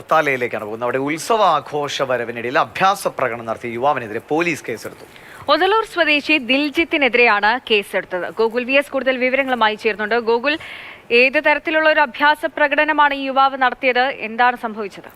ഹർത്താലയിലേക്കാണ് പോകുന്നത്. അവിടെ ഉത്സവ ആഘോഷ വരവിനിടയിൽ അഭ്യാസ പ്രകടനം നടത്തിയ യുവാവിനെതിരെ പോലീസ് കേസെടുത്തു. ഒതലൂർ സ്വദേശി ദിൽജിത്തിനെതിരെയാണ് കേസെടുത്തത്. ഗോകുൽ വി എസ് കൂടുതൽ വിവരങ്ങളുമായി ചേർന്നുണ്ട് ഗോകുൽ ഏത് തരത്തിലുള്ള ഒരു അഭ്യാസ പ്രകടനമാണ് ഈ യുവാവ് നടത്തിയത്? എന്താണ് സംഭവിച്ചത്?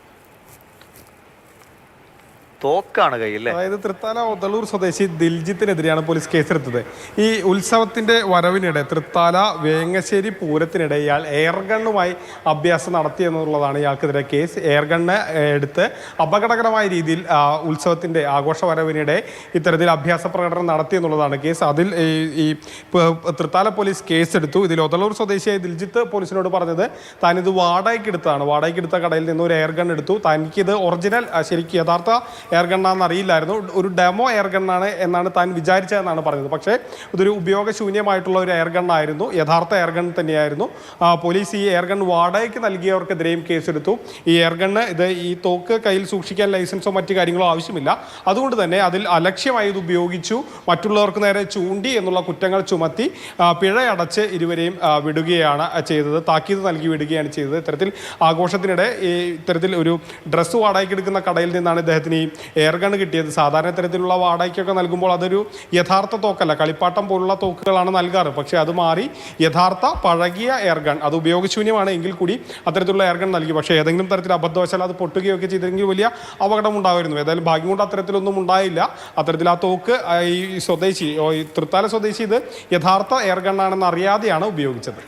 തോക്കാണ് കയ്യിൽ അതായത് തൃത്താല ഒതളൂർ സ്വദേശി ദിൽജിത്തിനെതിരെയാണ് പോലീസ് കേസെടുത്തത്. ഈ ഉത്സവത്തിന്റെ വരവിനിടെ തൃത്താല വേങ്ങശ്ശേരി പൂരത്തിനിടെ ഇയാൾ എയർഗണ്ണുമായി അഭ്യാസം നടത്തി എന്നുള്ളതാണ് ഇയാൾക്കെതിരെ കേസ്. എയർഗണ്ണ് എടുത്ത് അപകടകരമായ രീതിയിൽ ഉത്സവത്തിന്റെ ആഘോഷ വരവിനിടെ ഇത്തരത്തിൽ അഭ്യാസ പ്രകടനം നടത്തി എന്നുള്ളതാണ് കേസ്. അതിൽ ഈ- തൃത്താല പോലീസ് കേസെടുത്തു. ഇതിൽ ഒതളൂർ സ്വദേശിയായ ദിൽജിത്ത് പോലീസിനോട് പറഞ്ഞത് താനിത് വാടകയ്ക്ക് എടുത്താണ് വാടകയ്ക്ക് എടുത്ത കടയിൽ നിന്ന് ഒരു എയർഗൺ എടുത്തു. തനിക്കിത് ഒറിജിനൽ ശരിക്കും യഥാർത്ഥ എയർ ഗണ്ണാന്ന് അറിയില്ലായിരുന്നു. ഒരു ഡെമോ എയർ ഗണ്ണാണ് എന്നാണ് താൻ വിചാരിച്ചതെന്നാണ് പറഞ്ഞത്. പക്ഷേ ഇതൊരു ഉപയോഗശൂന്യമായിട്ടുള്ള ഒരു എയർ ഗണ്ണായിരുന്നു യഥാർത്ഥ എയർ ഗൺ തന്നെയായിരുന്നു പോലീസ് ഈ എയർ ഗൺ വാടകയ്ക്ക് നൽകിയവർക്കെതിരെയും കേസെടുത്തു. ഈ എയർ ഗണ്ണ് ഇത് ഈ തോക്ക് കയ്യിൽ സൂക്ഷിക്കാൻ ലൈസൻസോ മറ്റു കാര്യങ്ങളോ ആവശ്യമില്ല. അതുകൊണ്ട് തന്നെ അതിൽ അലക്ഷ്യമായി ഇത് ഉപയോഗിച്ചു. മറ്റുള്ളവർക്ക് നേരെ ചൂണ്ടി എന്നുള്ള കുറ്റങ്ങൾ ചുമത്തി പിഴയടച്ച് ഇരുവരെയും വിടുകയാണ് ചെയ്തത്. താക്കീത് നൽകി വിടുകയാണ് ചെയ്തത്. ഇത്തരത്തിൽ ആഘോഷത്തിനിടെ ഇത്തരത്തിൽ ഒരു ഡ്രസ്സ് വാടകയ്ക്ക് എടുക്കുന്ന കടയിൽ നിന്നാണ് ഇദ്ദേഹത്തിന് ഈ എയർ ഗൺ കിട്ടിയത്. സാധാരണ തരത്തിലുള്ള വാടകയ്ക്കൊക്കെ നൽകുമ്പോൾ അതൊരു യഥാർത്ഥ തോക്കല്ല. കളിപ്പാട്ടം പോലുള്ള തോക്കുകളാണ് നൽകാറ്. പക്ഷേ അത് മാറി യഥാർത്ഥ പഴകിയ എയർ ഗൺ അത് ഉപയോഗശൂന്യമാണ് എങ്കിൽ കൂടി അത്തരത്തിലുള്ള എയർ ഗൺ നൽകി. പക്ഷേ ഏതെങ്കിലും തരത്തിൽ അബദ്ധവശാൽ അത് പൊട്ടുകയൊക്കെ ചെയ്തെങ്കിൽ വലിയ അപകടം ഉണ്ടാവുമായിരുന്നു ഏതായാലും ഭാഗ്യം കൊണ്ട് അത്തരത്തിലൊന്നും ഉണ്ടായില്ല. അത്തരത്തിൽ ആ തോക്ക് ഈ സ്വദേശി തൃത്താല സ്വദേശി ഇത് യഥാർത്ഥ എയർ ഗണ്ണാണെന്ന് അറിയാതെയാണ് ഉപയോഗിച്ചത്.